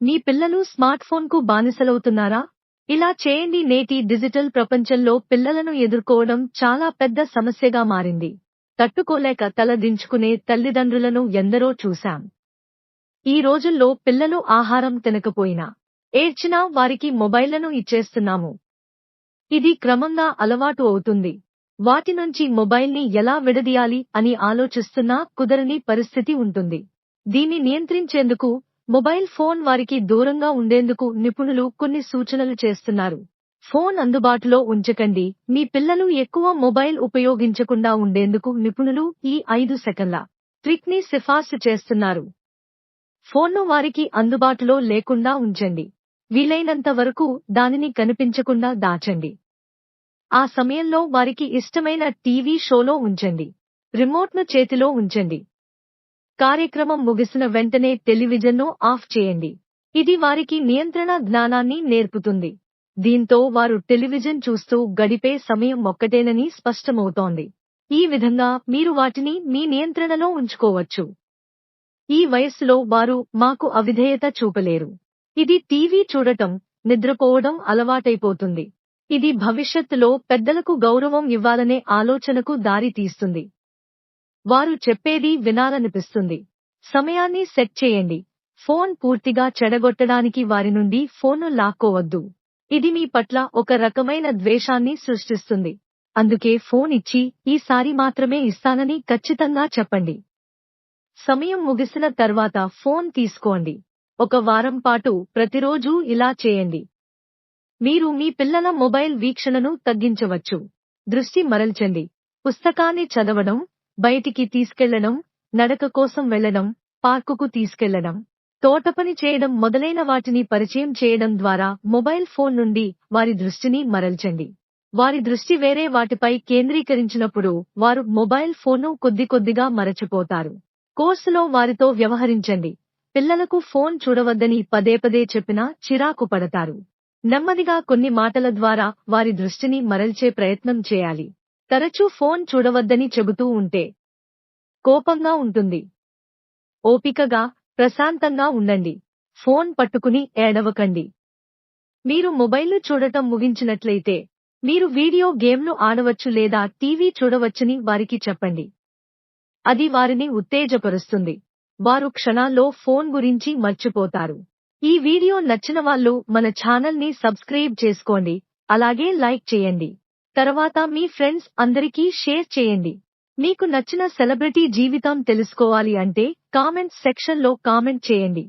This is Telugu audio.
మీ పిల్లలు స్మార్ట్ ఫోన్కు బానిసలవుతున్నారా? ఇలా చేయండి. నేటి డిజిటల్ ప్రపంచంలో పిల్లలను ఎదుర్కోవడం చాలా పెద్ద సమస్యగా మారింది. తట్టుకోలేక తల దించుకునే తల్లిదండ్రులను ఎందరో చూశాం. ఈ రోజుల్లో పిల్లలు ఆహారం తినకపోయినా ఏడ్చినా వారికి మొబైళ్ళను ఇచ్చేస్తున్నాము. ఇది క్రమంగా అలవాటు అవుతుంది. వాటి నుంచి మొబైల్ని ఎలా విడదీయాలి అని ఆలోచిస్తున్నా కుదరని పరిస్థితి ఉంటుంది. దీన్ని నియంత్రించేందుకు మొబైల్ ఫోన్ వారికి దూరంగా ఉండేందుకు నిపుణులు కొన్ని సూచనలు చేస్తున్నారు. ఫోన్ అందుబాటులో ఉంచకండి. మీ పిల్లలు ఎక్కువ మొబైల్ ఉపయోగించకుండా ఉండేందుకు నిపుణులు ఈ ఐదు సెకండ్ల ట్రిక్ని సిఫార్సు చేస్తున్నారు. ఫోన్ను వారికి అందుబాటులో లేకుండా ఉంచండి. వీలైనంత వరకు దానిని కనిపించకుండా దాచండి. ఆ సమయంలో వారికి ఇష్టమైన టీవీ షోలో ఉంచండి. రిమోట్ను చేతిలో ఉంచండి. కార్యక్రమం ముగిసిన వెంటనే టెలివిజన్ను ఆఫ్ చేయండి. ఇది వారికి నియంత్రణ జ్ఞానాన్ని నేర్పుతుంది. దీంతో వారు టెలివిజన్ చూస్తూ గడిపే సమయం ఒక్కటేనని స్పష్టమవుతోంది. ఈ విధంగా మీరు వాటిని మీ నియంత్రణలో ఉంచుకోవచ్చు. ఈ వయస్సులో వారు మాకు అవిధేయత చూపలేరు. ఇది టీవీ చూడటం నిద్రపోవడం అలవాటైపోతుంది. ఇది భవిష్యత్తులో పెద్దలకు గౌరవం ఇవ్వాలనే ఆలోచనకు దారి తీస్తుంది వారు చెప్పేది వినాలనిపిస్తుంది. సమయాన్ని సెట్ చేయండి. ఫోన్ పూర్తిగా చెడగొట్టడానికి వారి నుండి ఫోన్ను లాక్కోవద్దు. ఇది మీ పట్ల ఒక రకమైన ద్వేషాన్ని సృష్టిస్తుంది. అందుకే ఫోన్ ఇచ్చి ఈసారి మాత్రమే ఇస్తానని ఖచ్చితంగా చెప్పండి. సమయం ముగిసిన తర్వాత ఫోన్ తీసుకోండి. ఒక వారం పాటు ప్రతిరోజూ ఇలా చేయండి. మీరు మీ పిల్లల మొబైల్ వీక్షణను తగ్గించవచ్చు. దృష్టి మరల్చండి. పుస్తకాన్ని చదవడం బయటికి తీసుకెళ్ళడం నడక కోసం వెళ్ళడం పార్కుకు తీసుకెళ్ళడం తోటపని చేయడం మొదలైన వాటిని పరిచయం చేయడం ద్వారా మొబైల్ ఫోన్ నుండి వారి దృష్టిని మరల్చండి. వారి దృష్టి వేరే వాటిపై కేంద్రీకరించినప్పుడు వారు మొబైల్ ఫోన్ను కొద్ది కొద్దిగా మరచిపోతారు. కోర్సులో వారితో వ్యవహరించండి. పిల్లలకు ఫోన్ చూడవద్దని పదే పదే చెప్పినా చిరాకు పడతారు. నెమ్మదిగా కొన్ని మాటల ద్వారా వారి దృష్టిని మరల్చే ప్రయత్నం చేయాలి. తరచూ ఫోన్ చూడవద్దని చెబుతూ ఉంటే కోపంగా ఉంటుంది. ఓపికగా ప్రశాంతంగా ఉండండి. ఫోన్ పట్టుకుని ఏడవకండి. మీరు మొబైల్ను చూడటం ముగించినట్లయితే మీరు వీడియో గేమ్ను ఆడవచ్చు లేదా టీవీ చూడవచ్చని వారికి చెప్పండి. అది వారిని ఉత్తేజపరుస్తుంది. వారు క్షణాల్లో ఫోన్ గురించి మర్చిపోతారు. ఈ వీడియో నచ్చిన వాళ్ళు మన ఛానల్ని సబ్స్క్రైబ్ చేసుకోండి. అలాగే లైక్ చేయండి. తర్వాత మీ ఫ్రెండ్స్ అందరికీ షేర్ చేయండి. మీకు నచ్చిన సెలబ్రిటీ జీవితం తెలుసుకోవాలి అంటే కామెంట్స్ సెక్షన్లో కామెంట్ చేయండి.